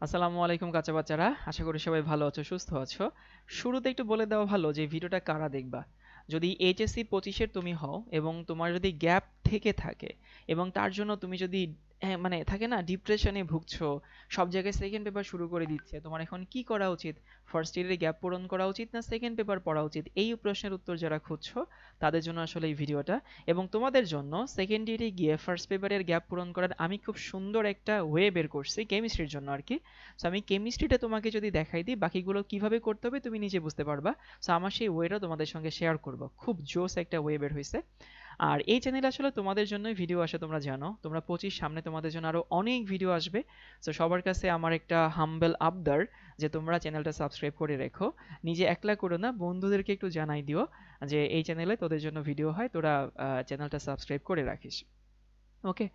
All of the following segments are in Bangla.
আসসালামু আলাইকুম কাঁচা বাচ্চারা, আশা করি সবাই ভালো আছো, সুস্থ আছো। শুরুতে একটু বলে দেওয়া ভালো যে ভিডিওটা কারা দেখবা। যদি এইচএসসি পঁচিশের তুমি হও এবং তোমার যদি গ্যাপ থেকে থাকে এবং তার জন্য তুমি যদি হ্যাঁ মানে থাকে না ডিপ্রেশনে ভুগছো, সব জায়গায় সেকেন্ড পেপার শুরু করে দিচ্ছে, তোমার এখন কি করা উচিত? ফার্স্ট ইয়ারের গ্যাপ পূরণ করা উচিত না সেকেন্ড পেপার পড়া উচিত? এই প্রশ্নের উত্তর যারা খুঁজছো, তাদের জন্য আসলে এই ভিডিওটা। এবং তোমাদের জন্য সেকেন্ড ইয়ারে গিয়ে ফার্স্ট পেপারের গ্যাপ পূরণ করার আমি খুব সুন্দর একটা ওয়ে বের করছি কেমিস্ট্রির জন্য আর কি। সো আমি কেমিস্ট্রিটা তোমাকে যদি দেখাই দিই, বাকিগুলো কীভাবে করতে হবে তুমি নিজে বুঝতে পারবা। সো আমার সেই ওয়েটা তোমাদের সঙ্গে শেয়ার করব। খুব জোস একটা ওয়ে বের হয়েছে আর এই চ্যানেলে আসলে তোমাদের জন্যই ভিডিও আসে, তোমরা জানো। তোমরা পঁচিশ সামনে তোমাদের জন্য আরও অনেক ভিডিও আসবে। তো সবার কাছে আমার একটা হাম্বেল আবদার যে তোমরা চ্যানেলটা সাবস্ক্রাইব করে রেখো। নিজে একলা করো না, বন্ধুদেরকে একটু জানাই দিও যে এই চ্যানেলে তোদের জন্য ভিডিও হয়, তোরা চ্যানেলটা সাবস্ক্রাইব করে রাখিস। ওকে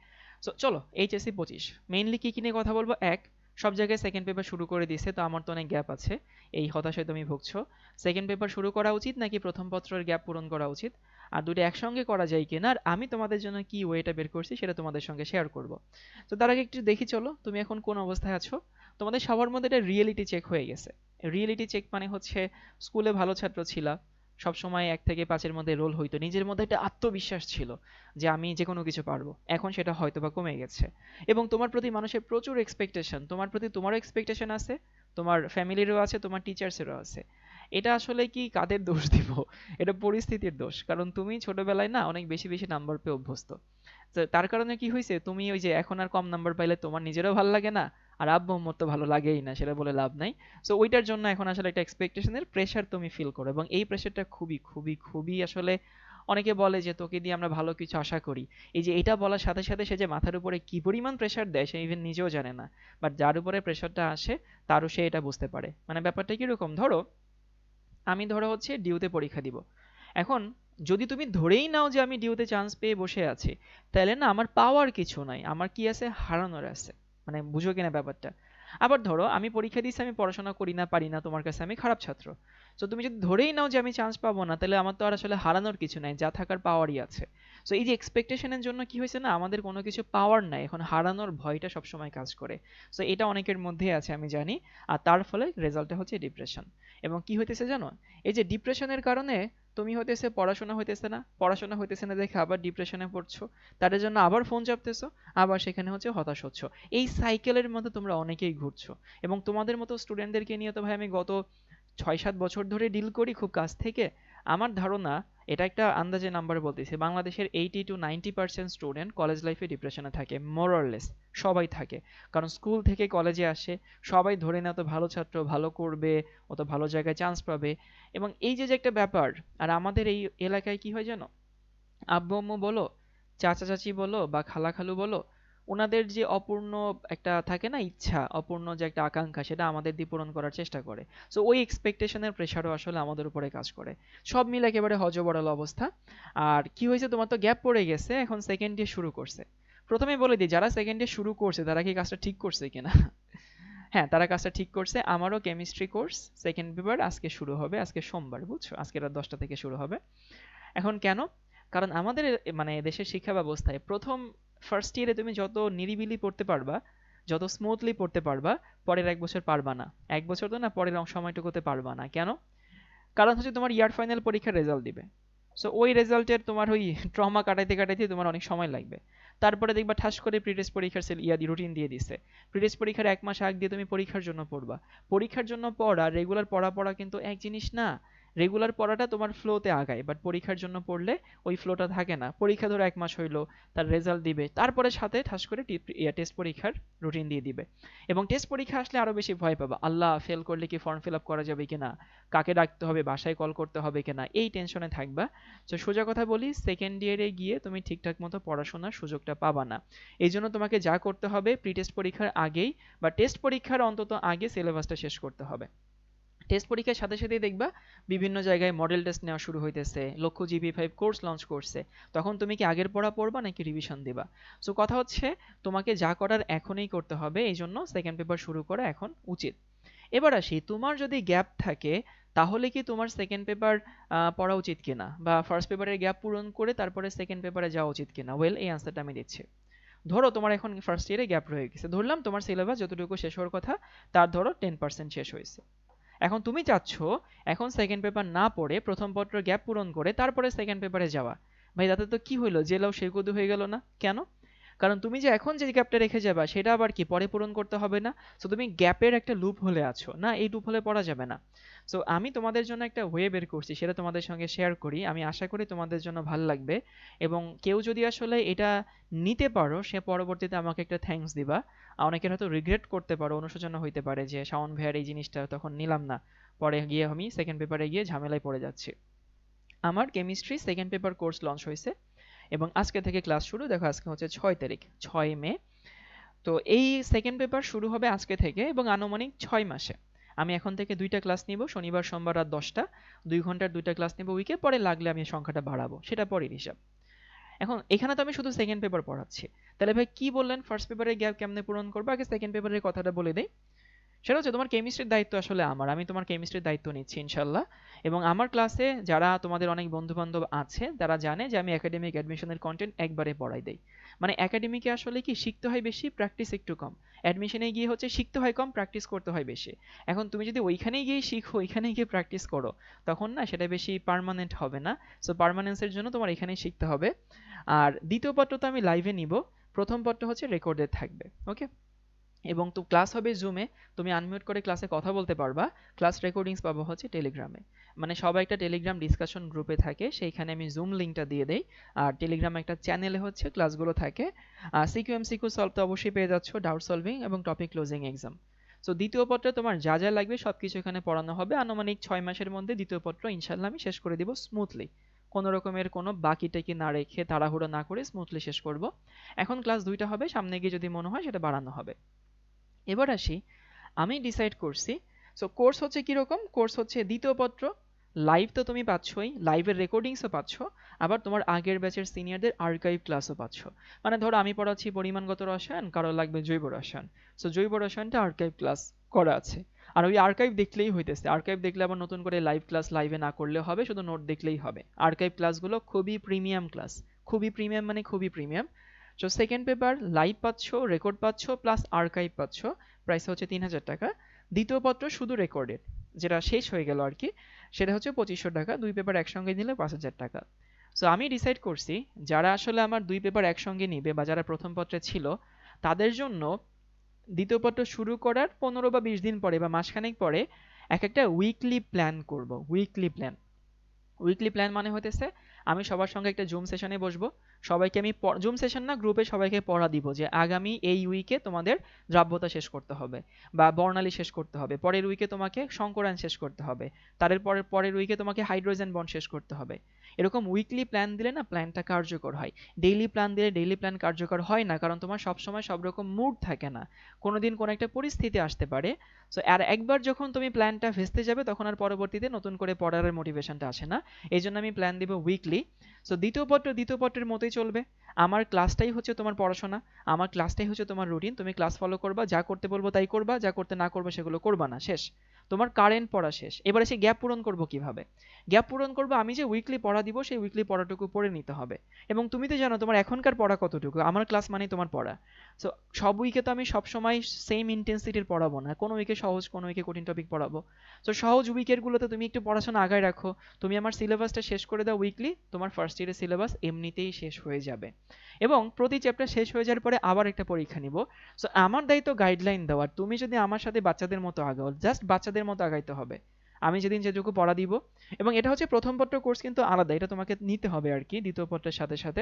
সো চলো, এইচএসসি পঁচিশ। মেইনলি কী কী নিয়ে কথা বলব? এক সব জায়গায় সেকেন্ড পেপার শুরু করে দিছে তো আমার তো অনেক গ্যাপ আছে, এই হতাশায় তুমি ভুগছো। সেকেন্ড পেপার শুরু করা উচিত নাকি প্রথম পত্রের গ্যাপ পূরণ করা উচিত? আর দুটো একসঙ্গে করা যায় কিনা? আর আমি তোমাদের জন্য কি ওয়েটা বের করছি সেটা তোমাদের সঙ্গে শেয়ার করব। তো তার আগে একটু দেখি চলো, তুমি এখন কোন অবস্থায় আছো? তোমাদের সবার মধ্যে এটা রিয়েলিটি চেক হয়ে গেছে। রিয়েলিটি চেক মানে হচ্ছে স্কুলে ভালো ছাত্র ছিলা সবসময় এক থেকে পাঁচের মধ্যে রোল হইতো। নিজের মধ্যে একটা আত্মবিশ্বাস ছিল যে আমি যে কোনো কিছু পারব। এখন সেটা হয়তো বা কমে গেছে। এবং তোমার প্রতি মানুষের প্রচুর এক্সপেকটেশন তোমার প্রতি তোমারও এক্সপেকটেশন আছে, তোমার ফ্যামিলিরও আছে, তোমার টিচার্সেরও আছে। এটা আসলে কি কাদের দোষ দিব? এটা পরিস্থিতির দোষ। কারণ তুমি ছোটবেলায় না অনেক বেশি বেশি নাম্বার পেয়ে অভ্যস্ত। তার কারণে কি হয়েছে তুমি ওই যে এখন আর কম নাম্বার পাইলে তোমার নিজেরও ভালো লাগে না, আর আব্বু আম্মুর তো ভালো লাগেই না, সেটা বলে লাভ নাই। সো ওইটার জন্য এখন আসলে একটা এক্সপেকটেশনের প্রেশার তুমি ফিল করো এবং এই প্রেশারটা খুবই খুবই খুবই আসলে অনেকে বলে যে তোকে দিয়ে আমরা ভালো কিছু আশা করি। এই যে এটা বলার সাথে সাথে সে যে মাথার উপরে কি পরিমাণ প্রেশার দেয় সে ইভেন নিজেও জানে না। বাট যার উপরে প্রেশারটা আসে, তারও সে এটা বুঝতে পারে। মানে ব্যাপারটা কীরকম? ধরো, আমি ধরো হচ্ছে ডিউতে পরীক্ষা দিব। এখন যদি তুমি ধরেই নাও যে আমি ডিউতে চান্স পেয়ে বসে আছি, তাহলে না আমার পাওয়ার কিছু নাই, আমার কি আছে? হারানোর আছে। মানে বুঝো কিনা ব্যাপারটা? আবার ধরো, আমি পরীক্ষা দিচ্ছি আমি পড়াশোনা করি না, পারি না, তোমার কাছে আমি খারাপ ছাত্র। তো তুমি যদি ধরেই নাও যে আমি চান্স পাবো না, তাহলে আমার তো আর আসলে হারানোর কিছু নাই, যা থাকার পাওয়ারই আছে। সো এই যে এক্সপেকটেশনের জন্য কি হয়েছে না, আমাদের কোনো কিছু পাওয়ার নাই, এখন হারানোর ভয়টা সবসময় কাজ করে। সো এটা অনেকের মধ্যেই আছে, আমি জানি। আর তার ফলে রেজাল্টটা হচ্ছে ডিপ্রেশন এবং কি হইতেছে জানো? এই যে ডিপ্রেশনের কারণে তুমি হইতেছে, পড়াশোনা হইতেছে না, পড়াশোনা হইতেছে না দেখে আবার ডিপ্রেশনে পড়ছো। তাদের জন্য আবার ফোন চাপতেছো, আবার সেখানে হচ্ছে হতাশ হচ্ছ। এই সাইকেলের মধ্যে তোমরা অনেকেই ঘুরছো। এবং তোমাদের মতো স্টুডেন্টদেরকে নিয়ে তো ভাই আমি গত ছয় সাত বছর ধরে ডিল করি খুব কাছ থেকে। আমার ধারণা এটা একটা আন্দাজে নাম্বার বলতেছি, বাংলাদেশের eighty to ninety percent student college লাইফে ডিপ্রেশনে থাকে মোরলেস সবাই থাকে। কারণ স্কুল থেকে কলেজে আসে, সবাই ধরে না তো ভালো ছাত্র, ভালো করবে, অত ভালো জায়গায় চান্স পাবে। এবং এই যে যে একটা ব্যাপার, আর আমাদের এই এলাকায় কি হয় জানো? আব্বু আম্মু বলো চাচা চাচি বলো বা খালা খালু বলো ওনাদের যে অপূর্ণ একটা থাকে না ইচ্ছা, অপূর্ণ যে একটা আকাঙ্ক্ষা, সেটা আমাদের দিয়ে পূরণ করার চেষ্টা করে। সো ওই এক্সপেকটেশনের প্রেশারও আসলে আমাদের উপরে কাজ করে। সব মিলে একেবারে হজবড়াল অবস্থা। আর কি হয়েছে? তোমার তো গ্যাপ পড়ে গেছে, এখন সেকেন্ড ইয়ার শুরু করছে। প্রথমে বলে দিই, যারা সেকেন্ড ইয়ার শুরু করছে, তারা কি কাজটা ঠিক করছে কিনা? হ্যাঁ তারা কাজটা ঠিক করছে। আমারও কেমিস্ট্রি কোর্স সেকেন্ড পেপার আজকে শুরু হবে, আজকে সোমবার, বুঝছ? আজকে রাত দশটা থেকে শুরু হবে। এখন কেন? কারণ আমাদের মানে দেশের শিক্ষা ব্যবস্থায় প্রথম ফার্স্ট ইয়ারে তুমি যত নিরিবিলি পড়তে পারবা, যত স্মুথলি পড়তে পারবা, পরের এক বছর পারবা না। এক বছর তো না, পরের সময়টুকুতে পারবা না। কেন? কারণ হচ্ছে তোমার ইয়ার ফাইনাল পরীক্ষার রেজাল্ট দিবে। সো ওই রেজাল্টের তোমার ওই ট্রমা কাটাইতে কাটাইতে তোমার অনেক সময় লাগবে। তারপরে দেখবা ঠাস করে প্রিটেস্ট পরীক্ষার সেল ইয়া রুটিন দিয়ে দিছে। প্রিটেস্ট পরীক্ষার এক মাস আগ দিয়ে তুমি পরীক্ষার জন্য পড়বা। পরীক্ষার জন্য পড়া রেগুলার পড়া পড়া কিন্তু এক জিনিস না। রেগুলার পড়াটা তোমার ফ্লোতে আগায় বাট পরীক্ষার জন্য পড়লে ওই ফ্লোটা থাকে না। পরীক্ষা ধরো এক মাস হইল, তার রেজাল্ট দিবে, তারপরে সাথে ঠাস করে টেস্ট পরীক্ষার রুটিন দিয়ে দিবে। এবং টেস্ট পরীক্ষা আসলে আরও বেশি ভয় পাবা, আল্লাহ ফেল করলে কি ফর্ম ফিল আপ করা যাবে কিনা? কাকে ডাকতে হবে, বাসায় কল করতে হবে কিনা? এই টেনশনে থাকবা। তো সোজা কথা বলি সেকেন্ড ইয়ারে গিয়ে তুমি ঠিকঠাক মতো পড়াশোনার সুযোগটা পাবা না। এই জন্য তোমাকে যা করতে হবে প্রি টেস্ট পরীক্ষার আগেই বা টেস্ট পরীক্ষার অন্তত আগে সিলেবাসটা শেষ করতে হবে। টেস্ট পরীক্ষার সাথে সাথেই দেখবা বিভিন্ন জায়গায় মডেল টেস্ট নেওয়া শুরু হইতেছে, লক্ষ্য জিপি ফাইভ কোর্স লঞ্চ করছে। তখন তুমি কি আগের পড়া পড়বা নাকি রিভিশন দিবা? সো কথা হচ্ছে তোমাকে যা করার এখনই করতে হবে এই জন্য সেকেন্ড পেপার শুরু করা এখন উচিত। এবার আসি, তোমার যদি গ্যাপ থাকে, তাহলে কি তোমার সেকেন্ড পেপার পড়া উচিত কিনা? বা ফার্স্ট পেপারের গ্যাপ পূরণ করে তারপরে সেকেন্ড পেপারে যাওয়া উচিত কিনা? ওয়েল এই আনসারটা আমি দিচ্ছি। ধরো তোমার এখন ফার্স্ট ইয়ারে গ্যাপ রয়ে গেছে, ধরলাম তোমার সিলেবাস যতটুকু শেষ হওয়ার কথা, তার ধরো টেন পার্সেন্ট শেষ হয়েছে। এখন তুমি চাচ্ছ, এখন সেকেন্ড পেপার না পড়ে প্রথম পত্র গ্যাপ পূরণ করে তারপরে সেকেন্ড পেপারে যাওয়া। ভাই, তাতে তো কি হইল? জেলাও সেই কদু হয়ে গেল না? কেন? কারণ তুমি যে এখন যে গ্যাপটা রেখে যাবা, সেটা আবার কি? পরে পূরণ করতে হবে না? সো তুমি গ্যাপের একটা লুপ হলে আছো, না? এই লুপ হলে পড়া যাবে না। সো আমি তোমাদের জন্য একটা ওয়ে বের করছি, সেটা তোমাদের সঙ্গে শেয়ার করি। আমি আশা করি তোমাদের জন্য ভালো লাগবে। এবং কেউ যদি আসলে এটা নিতে পারো, সে পরবর্তীতে আমাকে একটা থ্যাঙ্কস দিবা। অনেকের হয়তো রিগ্রেট করতে পারো, অনুশোচনা হইতে পারে যে, শাওন ভাইয়ার এই জিনিসটা তখন নিলাম না। পরে গিয়ে আমি সেকেন্ড পেপারে গিয়ে ঝামেলায় পড়ে যাচ্ছি। আমার chemistry second paper course launch হয়েছে এবং আজকে থেকে ক্লাস শুরু, দেখো আজকে হচ্ছে ছয় তারিখ, ছয় মে। তো এই সেকেন্ড পেপার শুরু হবে আজকে থেকে এবং আনুমানিক ছয় মাসে। আমি এখন থেকে দুইটা ক্লাস নিব, শনিবার, সোমবার রাত দশটা। দুই ঘণ্টার দুইটা ক্লাস নিব উইকে পরে লাগলে আমি সংখ্যাটা বাড়াবো, সেটা পরের হিসাব। এখন এখানে তো আমি শুধু সেকেন্ড পেপার পড়াচ্ছি। তাহলে ভাই কি বললেন? ফার্স্ট পেপারের গ্যাপ কেমনে পূরণ করব? আগে সেকেন্ড পেপারের কথাটা বলে দেই। সেটা হচ্ছে তোমার কেমিস্ট্রির দায়িত্ব আসলে আমার। আমি তোমার কেমিস্ট্রির দায়িত্ব নিচ্ছি, ইনশাল্লাহ। এবং আমার ক্লাসে যারা তোমাদের অনেক বন্ধু বান্ধব আছে, তারা জানে যে আমি একাডেমিক অ্যাডমিশনের কন্টেন্ট একবারে পড়াই দেই। মানে একাডেমিকে আসলে কি শিখতে হয় বেশি প্র্যাকটিস একটু কম। অ্যাডমিশনে গিয়ে হচ্ছে শিখতে হয় কম প্র্যাকটিস করতে হয় বেশি। এখন তুমি যদি ওইখানেই গিয়ে শিখো, ওইখানেই গিয়ে প্র্যাকটিস করো, তখন না সেটা বেশি পারমানেন্ট হবে না। সো পারমানেন্সের জন্য তোমার এখানেই শিখতে হবে। আর দ্বিতীয় পত্র তো আমি লাইভে নিব। প্রথম পত্র হচ্ছে রেকর্ডেড থাকবে ওকে এবং তো ক্লাস হবে জুমে তুমি আনমিউট করে ক্লাসে কথা বলতে পারবা। ক্লাস রেকর্ডিংস পাবো হচ্ছে টেলিগ্রামে মানে সবাই একটা টেলিগ্রাম ডিসকাশন গ্রুপে থাকে, সেইখানে আমি জুম লিঙ্কটা দিয়ে দেই। আর টেলিগ্রামে একটা চ্যানেলে হচ্ছে ক্লাসগুলো থাকে। আর সিকিউ সলভ তো অবশ্যই পেয়ে যাচ্ছ ডাউট সলভিং এবং টপিক ক্লোজিং এক্সাম সো দ্বিতীয় পত্রে তোমার যা যা লাগবে সব কিছু এখানে পড়ানো হবে। আনুমানিক ছয় মাসের মধ্যে দ্বিতীয় পত্র ইনশাল্লাহ আমি শেষ করে দিব স্মুথলি কোনো রকমের কোনো বাকি না রেখে, তাড়াহুড়ো না করে স্মুথলি শেষ করব। এখন ক্লাস দুইটা হবে, সামনে গিয়ে যদি মনে হয় সেটা বাড়ানো হবে। এবার আসি, আমি ডিসাইড করছি সো কোর্স হচ্ছে কীরকম? কোর্স হচ্ছে দ্বিতীয় পত্র লাইভ তো তুমি পাচ্ছই লাইভের রেকর্ডিংসও পাচ্ছ, আবার তোমার আগের ব্যাচের সিনিয়রদের আর্কাইভ ক্লাসও পাচ্ছ। মানে ধরো আমি পড়াচ্ছি পরিমাণগত রসায়ন, কারও লাগবে জৈব রসায়ন সো জৈব রসায়নটা আর্কাইভ ক্লাস করা আছে। আর ওই আর্কাইভ দেখলেই হইতেছে আর্কাইভ দেখলে আবার নতুন করে লাইভ ক্লাস লাইভে না করলে হবে, শুধু নোট দেখলেই হবে। আর্কাইভ ক্লাসগুলো খুবই প্রিমিয়াম ক্লাস খুবই প্রিমিয়াম মানে খুবই premium so second paper live পাচ্ছ রেকর্ড পাচ্ছ প্লাস আর্কাইভ পাচ্ছ প্রাইস হচ্ছে তিন হাজার টাকা। দ্বিতীয় পত্র শুধু রেকর্ডেড যেটা শেষ হয়ে গেল আর কি সেটা হচ্ছে পঁচিশশো টাকা, দুই পেপার একসঙ্গে নিলে পাঁচ হাজার টাকা। সো আমি ডিসাইড করছি, যারা আসলে আমার দুই পেপার একসঙ্গে নিবে বা যারা প্রথম পত্রে ছিল, তাদের জন্য দ্বিতীয় পত্র শুরু করার পনেরো বা বিশ দিন পরে বা মাসখানেক পরে এক একটা উইকলি প্ল্যান করব উইকলি প্ল্যান উইকলি প্ল্যান মানে হতেছে আমি সবার সঙ্গে একটা জুম সেশনে বসবো সবাইকে আমি জুম সেশন না গ্রুপে সবাইকে পড়া দিব যে আগামী এই উইকে তোমাদের দ্রাব্যতা শেষ করতে হবে বা বর্ণালী শেষ করতে হবে। পরের উইকে তোমাকে সংকরায়ন শেষ করতে হবে। তাদের পরের পরের উইকে তোমাকে হাইড্রোজেন বন্ড শেষ করতে হবে। এরকম উইকলি প্ল্যান দিলে না প্ল্যানটা কার্যকর হয়। ডেইলি প্ল্যান দিলে ডেইলি প্ল্যান কার্যকর হয় না, কারণ তোমার সবসময় সব রকম মুড থাকে না। কোনো দিন কোনো একটা পরিস্থিতি আসতে পারে। সো আর একবার যখন তুমি প্ল্যানটা ভেস্তে যাবে, তখন আর পরবর্তীতে নতুন করে পড়ার মোটিভেশনটা আসে না। এই জন্য আমি প্ল্যান দিব উইকলি সো দ্বিতীয় পত্র, দ্বিতীয় পত্রের মতোই চলবে। আমার ক্লাসটাই হচ্ছে তোমার পড়াশোনা। আমার ক্লাসটাই হচ্ছে তোমার রুটিন তুমি ক্লাস ফলো করবা, যা করতে বলব তাই করবা, যা করতে না করবে সেগুলো করবা না। শেষ। তোমার কারেন্ট পড়া শেষ। এবারে সে গ্যাপ পূরণ করব কীভাবে? গ্যাপ পূরণ করব আমি যে উইকলি পড়া দিব, সেই উইকলি পড়াটুকু পড়ে নিতে হবে। এবং তুমি তো জানো, তোমার এখনকার পড়া কতটুকু? আমার ক্লাস মানেই তোমার পড়া। সো সব উইকে তো আমি সবসময় সেম ইন্টেন্সিটির পড়াবো না। কোনো উইকে সহজ, কোনো উইকে কঠিন টপিক পড়াবো। সো সহজ উইকেরগুলোতে তুমি একটু পড়াশোনা আগায় রাখো। তুমি আমার সিলেবাসটা শেষ করে দাও উইকলি তোমার ফার্স্ট ইয়ারের সিলেবাস এমনিতেই শেষ হয়ে যাবে। এবং প্রতি চ্যাপ্টার শেষ হয়ে যাওয়ার পরে আবার একটা পরীক্ষা নিব। সো আমার দায়িত্ব গাইডলাইন দেওয়ার তুমি যদি আমার সাথে বাচ্চাদের মতো আগাও জাস্ট বাচ্চাদের মতো আগাইতে হবে। আমি যেদিন যেটুকু পড়া দিব। এবং এটা হচ্ছে প্রথম পত্র কোর্স কিন্তু আলাদা, এটা তোমাকে নিতে হবে আর কি দ্বিতীয় পত্রের সাথে সাথে।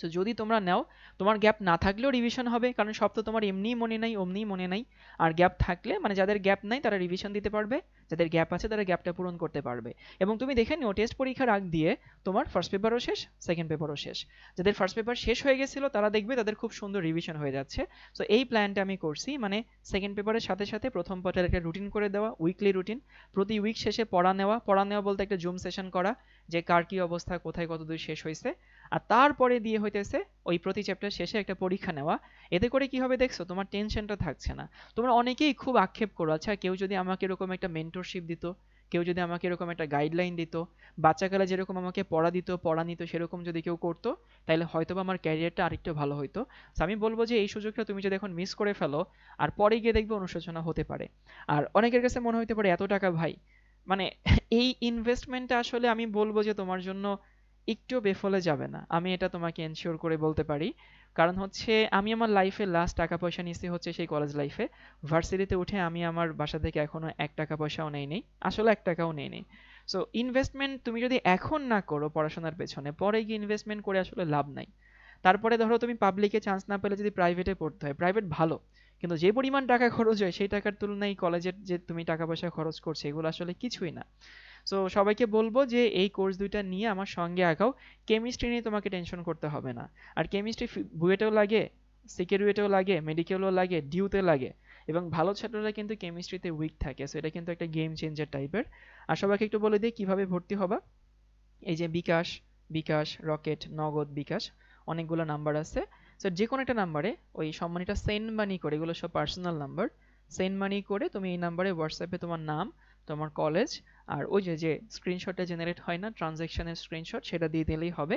সো যদি তোমরা নাও, তোমার গ্যাপ না থাকলেও রিভিশন হবে, কারণ সব তো তোমার এমনিই মনে নাই, অমনিই মনে নাই। আর গ্যাপ থাকলে মানে যাদের গ্যাপ নাই, তারা রিভিশন দিতে পারবে। যাদের গ্যাপ আছে, তারা গ্যাপটা পূরণ করতে পারবে। এবং তুমি দেখে নিও টেস্ট পরীক্ষার আগ দিয়ে তোমার ফার্স্ট পেপারও শেষ সেকেন্ড পেপারও শেষ। যাদের ফার্স্ট পেপার শেষ হয়ে গেছিল, তারা দেখবে তাদের খুব সুন্দর রিভিশন হয়ে যাচ্ছে। সো এই প্ল্যানটা আমি করছি মানে সেকেন্ড পেপারের সাথে সাথে প্রথম পত্রের একটা রুটিন করে দেওয়া উইকলি রুটিন প্রতি উইক শেষে পড়া নেওয়া পড়া নেওয়া বলতে একটা জুম সেশন করা, যে কার কি অবস্থা, কোথায় কতদূর শেষ হয়েছে। আর তারপরে দিয়ে হইতেছে ওই প্রতি চ্যাপ্টার শেষে একটা পরীক্ষা নেওয়া। এতে করে কি হবে দেখছ? তোমার টেনশনটা থাকছে না। তোমরা অনেকেই খুব আক্ষেপ করো আচ্ছা কেউ যদি আমাকে এরকম একটা মেন্টরশিপ দিত, কেউ যদি আমাকে এরকম একটা গাইডলাইন দিত, বাচ্চাকালে যেরকম আমাকে পড়া দিত, পড়া নিত, সেরকম যদি কেউ করতো, তাহলে হয়তো বা আমার ক্যারিয়ারটা আরেকটু ভালো হইতো। তো আমি বলব যে এই সুযোগটা তুমি যদি এখন মিস করে ফেলো, আর পরে গিয়ে দেখবে অনুশোচনা হতে পারে। আর অনেকের কাছে মনে হইতে পারে, এত টাকা ভাই? মানে এই ইনভেস্টমেন্টটা আসলে আমি বলব যে তোমার জন্য একটুও বেফলে যাবে না। আমি এটা তোমাকে এনশিওর করে বলতে পারি। কারণ হচ্ছে, আমি আমার লাইফে লাস্ট টাকা পয়সা নিয়েছি হচ্ছে সেই কলেজ লাইফে ভার্সিটিতে উঠে আমি আমার বাসা থেকে এখনও এক টাকা পয়সাও নেই নেই, আসলে এক টাকাও নেই নেই। সো ইনভেস্টমেন্ট তুমি যদি এখন না করো পড়াশোনার পেছনে, পরে গিয়ে ইনভেস্টমেন্ট করে আসলে লাভ নাই। তারপরে ধরো তুমি পাবলিকে চান্স না পেলে যদি প্রাইভেটে পড়তে হয় প্রাইভেট ভালো। কিন্তু যে পরিমাণ টাকা খরচ হয়, সেই টাকার তুলনায় কলেজের যে তুমি টাকা পয়সা খরচ করছ, এগুলো আসলে কিছুই না। সো সবাইকে বলব যে এই কোর্স দুইটা নিয়ে আমার সঙ্গে আগাও। কেমিস্ট্রি নিয়ে তোমাকে টেনশন করতে হবে না। আর কেমিস্ট্রি বুয়েটেও লাগে সিকিউরিটিও লাগে মেডিকেলও লাগে ডিউতে লাগে। এবং ভালো ছাত্ররা কিন্তু কেমিস্ট্রিতে উইক থাকে। সো এটা কিন্তু একটা গেম চেঞ্জার টাইপের আর সবাইকে একটু বলে দিই, কীভাবে ভর্তি হবা? এই যে বিকাশ বিকাশ, রকেট, নগদ, বিকাশ, অনেকগুলো নাম্বার আছে। সো যে কোনো একটা নাম্বারে ওই সম্মানিটা সেন্ড মানি করে, এগুলো সব পার্সোনাল নাম্বার সেন্ড মানি করে তুমি এই নাম্বারে হোয়াটসঅ্যাপে তোমার নাম, তোমার কলেজ আর ওই যে যে স্ক্রিনশটটা জেনারেট হয় না ট্রানজ্যাকশনের স্ক্রিনশট সেটা দিয়ে দিলেই হবে।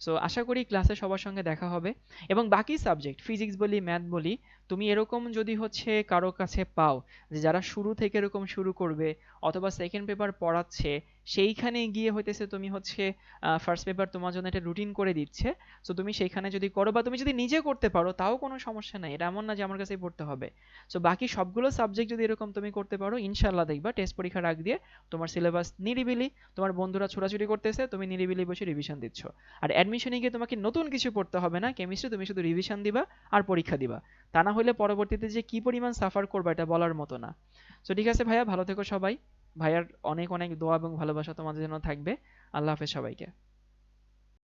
সো আশা করি ক্লাসে সবার সঙ্গে দেখা হবে। এবং বাকি সাবজেক্ট ফিজিক্স বলি ম্যাথ বলি, তুমি এরকম যদি হচ্ছে কারও কাছে পাও যে যারা শুরু থেকে এরকম শুরু করবে, অথবা সেকেন্ড পেপার পড়াচ্ছে সেইখানে গিয়ে হইতেছে তুমি হচ্ছে ফার্স্ট পেপার তোমার জন্য একটা রুটিন করে দিচ্ছে। সো তুমি সেইখানে যদি করো বা তুমি যদি নিজে করতে পারো, তাও কোনো সমস্যা নাই। এটা এমন না যে আমার কাছেই পড়তে হবে। সো বাকি সবগুলো সাবজেক্ট যদি এরকম তুমি করতে পারো ইনশাল্লাহ দেখবা টেস্ট পরীক্ষার আগ দিয়ে তোমার সিলেবাস নিরিবিলি, তোমার বন্ধুরা ছোটাছুটি করতেছে, তুমি নিরিবিলি বসে রিভিশন দিচ্ছ। আর অ্যাডমিশনে গিয়ে তোমাকে নতুন কিছু পড়তে হবে না কেমিস্ট্রি তুমি শুধু রিভিশন দিবা আর পরীক্ষা দিবা। তা না হলে পরবর্তীতে যে কি পরিমাণ সাফার করবা এটা বলার মতো না। সো ঠিক আছে ভাইয়া, ভালো থেকো সবাই। ভাইয়ার অনেক অনেক দোয়া এবং ভালোবাসা তোমাদের জন্য থাকবে। আল্লাহ হাফেজ সবাইকে।